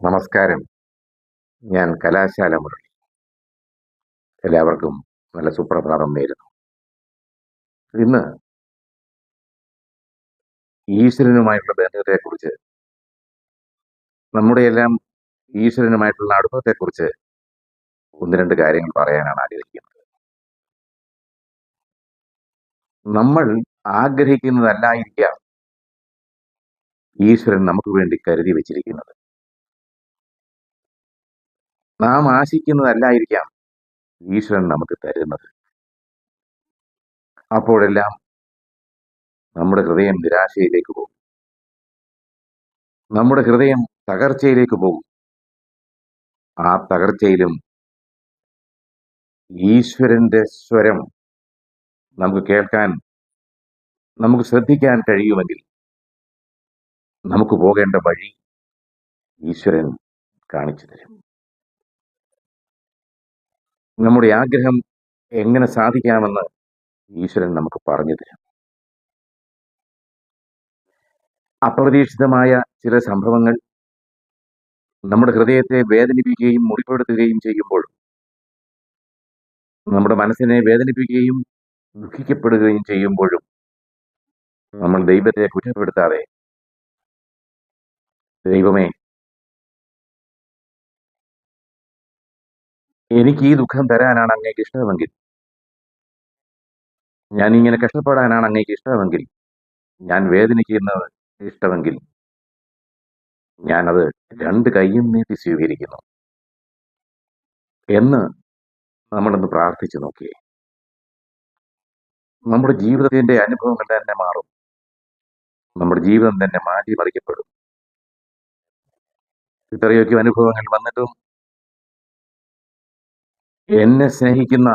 നമസ്കാരം. ഞാൻ കലാശാല മുരളി. എല്ലാവർക്കും നല്ല സുപ്രഭാതം നേരുന്നു. ഇന്ന് ഈശ്വരനുമായിട്ടുള്ള ബന്ധത്തെക്കുറിച്ച് നമ്മുടെ എല്ലാം ഈശ്വരനുമായിട്ടുള്ള അടുപ്പത്തെക്കുറിച്ച് ഒന്ന് രണ്ട് കാര്യങ്ങൾ പറയാനാണ് ആഗ്രഹിക്കുന്നത്. നമ്മൾ ആഗ്രഹിക്കുന്നതല്ലായിരിക്കാം ഈശ്വരൻ നമുക്ക് വേണ്ടി കരുതി വെച്ചിരിക്കുന്നത്. നാം ആശിക്കുന്നതല്ലായിരിക്കാം ഈശ്വരൻ നമുക്ക് തരുന്നത്. അപ്പോഴെല്ലാം നമ്മുടെ ഹൃദയം നിരാശയിലേക്ക് പോകും. നമ്മുടെ ഹൃദയം തകർച്ചയിലേക്ക് പോകും. ആ തകർച്ചയിലും ഈശ്വരന്റെ സ്വരം നമുക്ക് കേൾക്കാൻ നമുക്ക് ശ്രദ്ധിക്കാൻ കഴിയുമെങ്കിൽ നമുക്ക് പോകേണ്ട വഴി ഈശ്വരൻ കാണിച്ചു തരും. നമ്മുടെ ആഗ്രഹം എങ്ങനെ സാധിക്കാമെന്ന് ഈശ്വരൻ നമുക്ക് പറഞ്ഞു തരും. അപ്രതീക്ഷിതമായ ചില സംഭവങ്ങൾ നമ്മുടെ ഹൃദയത്തെ വേദനിപ്പിക്കുകയും മുറിപ്പെടുത്തുകയും ചെയ്യുമ്പോൾ നമ്മുടെ മനസ്സിനെ വേദനിപ്പിക്കുകയും ദുഃഖിക്കപ്പെടുകയും ചെയ്യുമ്പോഴും നമ്മൾ ദൈവത്തെ കുറ്റപ്പെടുത്താതെ ദൈവമേ എനിക്ക് ഈ ദുഃഖം തരാനാണ് അങ്ങേക്ക് ഇഷ്ടമെങ്കിൽ. ഞാൻ ഇങ്ങനെ കഷ്ടപ്പെടാനാണ് അങ്ങേക്ക് ഇഷ്ടമെങ്കിൽ. ഞാൻ വേദനിക്കുന്നത് ഇഷ്ടമെങ്കിൽ. ഞാനത് രണ്ട് കൈയും നീട്ടി സ്വീകരിക്കുന്നു. എന്ന് നമ്മളൊന്ന് പ്രാർത്ഥിച്ചു നോക്കിയേ. നമ്മുടെ ജീവിതത്തിന്റെ അനുഭവങ്ങൾ തന്നെ മാറും. നമ്മുടെ ജീവിതം തന്നെ മാറ്റി മറിക്കപ്പെടും ഇത്രയൊക്കെ അനുഭവങ്ങൾ വന്നിട്ടും എന്നെ സ്നേഹിക്കുന്ന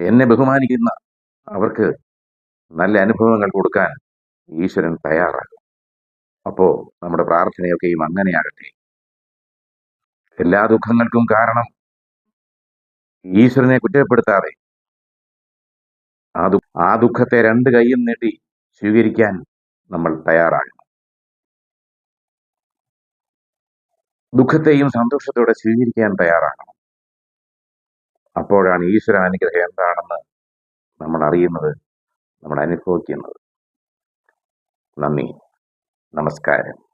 എന്നെ ബഹുമാനിക്കുന്ന അവർക്ക് നല്ല അനുഭവങ്ങൾ കൊടുക്കാൻ ഈശ്വരൻ തയ്യാറാകും. അപ്പോ നമ്മുടെ പ്രാർത്ഥനയൊക്കെയും അങ്ങനെയാകട്ടെ. എല്ലാ ദുഃഖങ്ങൾക്കും കാരണം ഈശ്വരനെ കുറ്റപ്പെടുത്താതെ ആ ദു ആ ദുഃഖത്തെ രണ്ട് കൈയും നീട്ടി സ്വീകരിക്കാൻ നമ്മൾ തയ്യാറാകണം. ദുഃഖത്തെയും സന്തോഷത്തോടെ സ്വീകരിക്കാൻ തയ്യാറാകണം. അപ്പോഴാണ് ഈശ്വരൻ അനുഗ്രഹം എന്താണെന്ന് നമ്മൾ അറിയുന്നത് നമ്മൾ അനുഭവിക്കുന്നത്. നന്ദി. നമസ്കാരം.